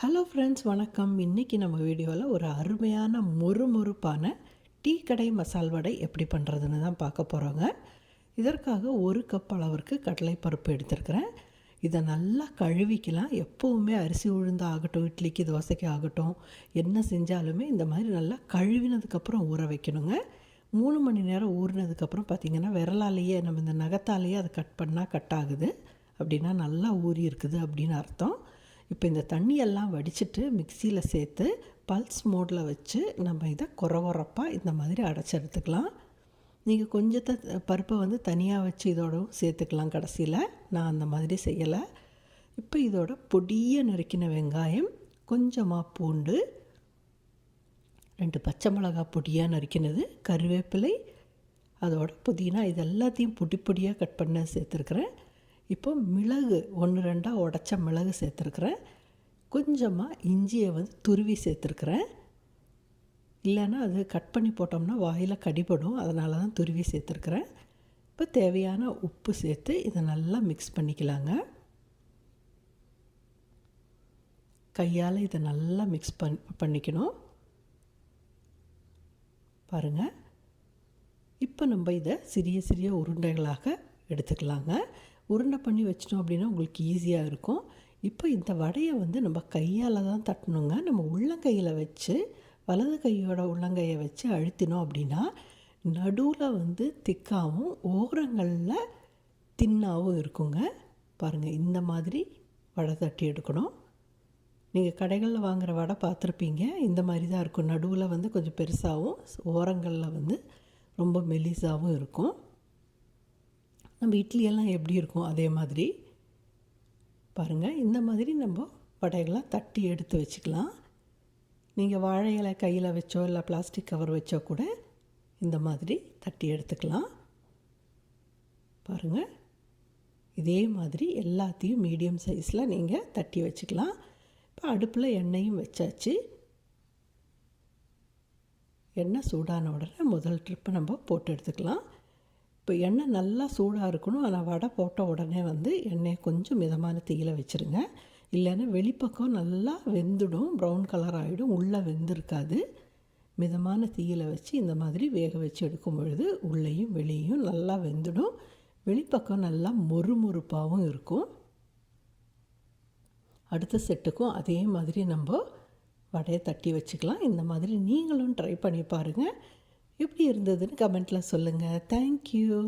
Hello friends வணக்கம். இன்றைக்கி நம்ம வீடியோவில் ஒரு அருமையான மொறுமொறுப்பான டீ கடை மசால் வடை எப்படி பண்ணுறதுன்னு தான் பார்க்க போகிறோங்க இதற்காக ஒரு கப் அளவிற்கு கடலைப்பருப்பு எடுத்திருக்கிறேன். இதை நல்லா கழுவிக்கலாம். எப்போவுமே அரிசி உளுந்து ஆகட்டும் இட்லிக்கு தோசைக்கு ஆகட்டும் என்ன செஞ்சாலுமே இந்த மாதிரி நல்லா கழுவினதுக்கப்புறம் ஊற வைக்கணுங்க. மூணு மணி நேரம் ஊறினதுக்கப்புறம் பார்த்திங்கன்னா விரலாலேயே நம்ம இந்த நகத்தாலேயே அதை கட் பண்ணால் கட் ஆகுது. அப்படின்னா நல்லா ஊறி இருக்குது அப்படின்னு அர்த்தம். இப்போ இந்த தண்ணியெல்லாம் வடிச்சிட்டு மிக்சியில் சேர்த்து பல்ஸ் மோடில் வச்சு நம்ம இதை குறவரப்பாக இந்த மாதிரி அடைச்சி எடுத்துக்கலாம். நீங்கள் கொஞ்சத்தை பருப்பை வந்து தனியாக வச்சு இதோடவும் சேர்த்துக்கலாம் கடைசியில். நான் அந்த மாதிரி செய்யலை. இப்போ இதோட பொடிய நறுக்கின வெங்காயம் கொஞ்சமாக பூண்டு ரெண்டு பச்சை மிளகா பொடியாக நறுக்கினது கருவேப்பிலை அதோட புதினா இது எல்லாத்தையும் பொடி பொடியாக கட் பண்ண சேர்த்துருக்குறேன். இப்போ மிளகு ஒன்று ரெண்டாக உடச்ச மிளகு சேர்த்துருக்குறேன். கொஞ்சமாக இஞ்சியை வந்து துருவி சேர்த்துருக்குறேன். இல்லைன்னா அது கட் பண்ணி போட்டோம்னா வாயில் கடிபடும் அதனால தான் துருவி சேர்த்துருக்குறேன். இப்போ தேவையான உப்பு சேர்த்து இதை நல்லா மிக்ஸ் பண்ணிக்கலாங்க. கையால் இதை நல்லா மிக்ஸ் பண் பண்ணிக்கணும். பாருங்கள் இப்போ நம்ம இதை சிறிய சிறிய உருண்டைகளாக எடுத்துக்கலாங்க. உருண்டை பண்ணி வச்சிட்டோம் அப்படின்னா உங்களுக்கு ஈஸியாக இருக்கும். இப்போ இந்த வடையை வந்து நம்ம கையால் தான் தட்டணுங்க. நம்ம உள்ளங்கையில் வச்சு வலது கையோட உள்ளங்கையை வச்சு அழுத்தினோம் அப்படின்னா நடுவில் வந்து திக்காகவும் ஓரங்களில் தின்னாகவும் இருக்குங்க. பாருங்கள் இந்த மாதிரி வடை தட்டி எடுக்கணும். நீங்கள் கடைகளில் வாங்குகிற வடை பார்த்துருப்பீங்க. இந்த மாதிரி தான் இருக்கும். நடுவில் வந்து கொஞ்சம் பெருசாகவும் ஓரங்களில் வந்து ரொம்ப மெலிசாகவும் இருக்கும். நம்ம இட்லியெல்லாம் எப்படி இருக்கும்? அதே மாதிரி. பாருங்கள் இந்த மாதிரி நம்ம வடைகளாக தட்டி எடுத்து வச்சுக்கலாம். நீங்கள் வாழை இலை கையில் வச்சோ இல்லை பிளாஸ்டிக் கவர் வச்சோ கூட இந்த மாதிரி தட்டி எடுத்துக்கலாம். பாருங்கள் இதே மாதிரி எல்லாத்தையும் மீடியம் சைஸில் நீங்கள் தட்டி வச்சுக்கலாம். இப்போ அடுப்பில் எண்ணெயும் வச்சாச்சு. எண்ணெய் சூடான உடனே முதல் ட்ரிப்பை நம்ம போட்டு எடுத்துக்கலாம். இப்போ எண்ணெய் நல்லா சூடாக இருக்கணும். ஆனால் வடை போட்ட உடனே வந்து எண்ணெயை கொஞ்சம் மிதமான தீயில் வச்சுருங்க. இல்லைன்னா வெளிப்பக்கம் நல்லா வெந்துடும். ப்ரௌன் கலர் ஆகிடும் உள்ளே வெந்திருக்காது. மிதமான தீயில் வச்சு இந்த மாதிரி வேக வச்சு எடுக்கும் பொழுது உள்ளேயும் வெளியும் நல்லா வெந்துடும். வெளிப்பக்கம் நல்லா மொறுமொறுப்பாகவும் இருக்கும். அடுத்த செட்டுக்கும் அதே மாதிரி நம்ம வடையை தட்டி வச்சுக்கலாம். இந்த மாதிரி நீங்களும் ட்ரை பண்ணி பாருங்கள் எப்படி இருந்ததுன்னு கமெண்ட்டில் சொல்லுங்கள் தேங்க்யூ